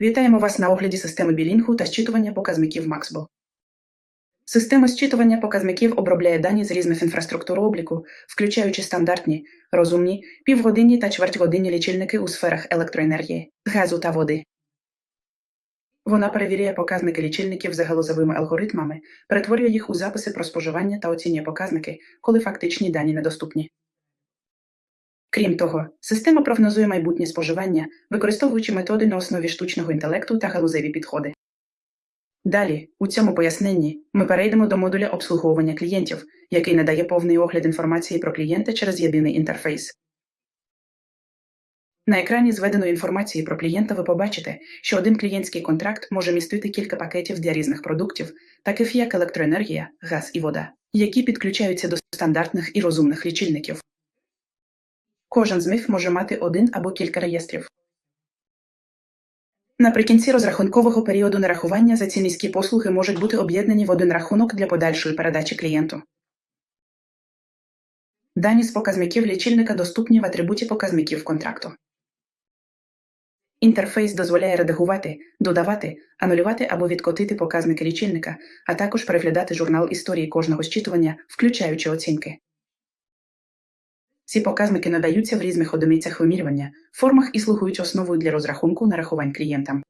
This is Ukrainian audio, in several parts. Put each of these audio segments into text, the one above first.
Вітаємо вас на огляді системи білінгу та зчитування показників Maxbo. Система зчитування показників обробляє дані з різних інфраструктур обліку, включаючи стандартні, розумні, півгодинні та чвертьгодинні лічильники у сферах електроенергії, газу та води. Вона перевіряє показники лічильників за галузовими алгоритмами, перетворює їх у записи про споживання та оцінює показники, коли фактичні дані недоступні. Крім того, система прогнозує майбутнє споживання, використовуючи методи на основі штучного інтелекту та галузеві підходи. Далі, у цьому поясненні, ми перейдемо до модуля обслуговування клієнтів, який надає повний огляд інформації про клієнта через єдиний інтерфейс. На екрані зведеної інформації про клієнта ви побачите, що один клієнтський контракт може містити кілька пакетів для різних продуктів, таких як електроенергія, газ і вода, які підключаються до стандартних і розумних лічильників. Кожен з них може мати один або кілька реєстрів. Наприкінці розрахункового періоду нарахування за ці низькі послуги можуть бути об'єднані в один рахунок для подальшої передачі клієнту. Дані з показників лічильника доступні в атрибуті показників контракту. Інтерфейс дозволяє редагувати, додавати, анулювати або відкотити показники лічильника, а також переглядати журнал історії кожного зчитування, включаючи оцінки. Ці показники надаються в різних одиницях вимірювання, формах і слугують основою для розрахунку нарахувань клієнтам.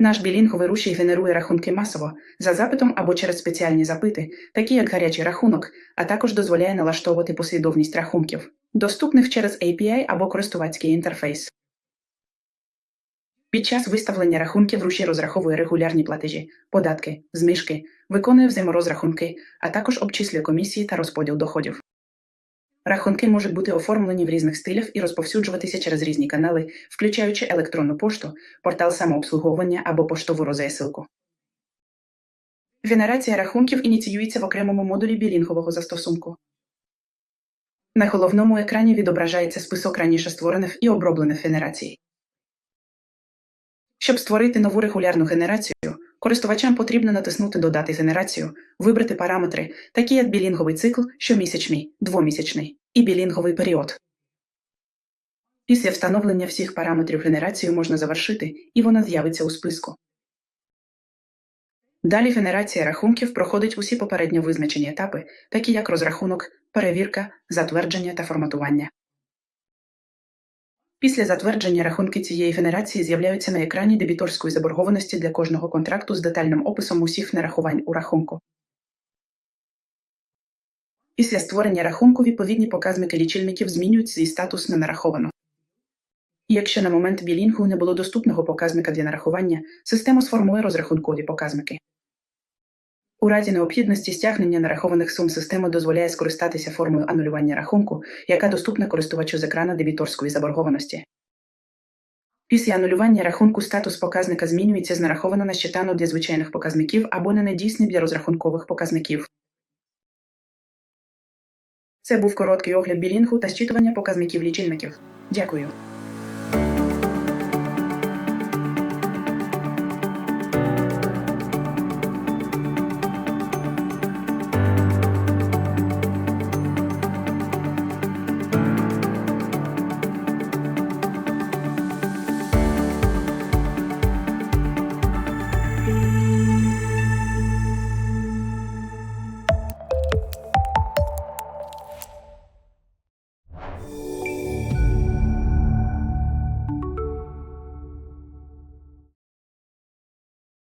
Наш білінговий рушій генерує рахунки масово за запитом або через спеціальні запити, такі як гарячий рахунок, а також дозволяє налаштовувати послідовність рахунків, доступних через API або користувацький інтерфейс. Під час виставлення рахунків рушій розраховує регулярні платежі, податки, знижки, виконує взаєморозрахунки, а також обчислює комісії та розподіл доходів. Рахунки можуть бути оформлені в різних стилях і розповсюджуватися через різні канали, включаючи електронну пошту, портал самообслуговування або поштову розесилку. Генерація рахунків ініціюється в окремому модулі білінгового застосунку. На головному екрані відображається список раніше створених і оброблених генерацій. Щоб створити нову регулярну генерацію, користувачам потрібно натиснути Додати генерацію, вибрати параметри, такі як білінговий цикл, щомісячний, двомісячний і білінговий період. Після встановлення всіх параметрів генерацію можна завершити, і вона з'явиться у списку. Далі генерація рахунків проходить усі попередньо визначені етапи, такі як розрахунок, перевірка, затвердження та форматування. Після затвердження рахунки цієї генерації з'являються на екрані дебіторської заборгованості для кожного контракту з детальним описом усіх нарахувань у рахунку. Після створення рахунку відповідні показники лічильників змінюють свій статус на нараховано. Якщо на момент білінгу не було доступного показника для нарахування, система сформує розрахункові показники. У разі необхідності стягнення нарахованих сум система дозволяє скористатися формою анулювання рахунку, яка доступна користувачу з екрана дебіторської заборгованості. Після анулювання рахунку статус показника змінюється з нараховано на щитану для звичайних показників або на недійсний для розрахункових показників. Це був короткий огляд білінгу та зчитування показників лічильників. Дякую.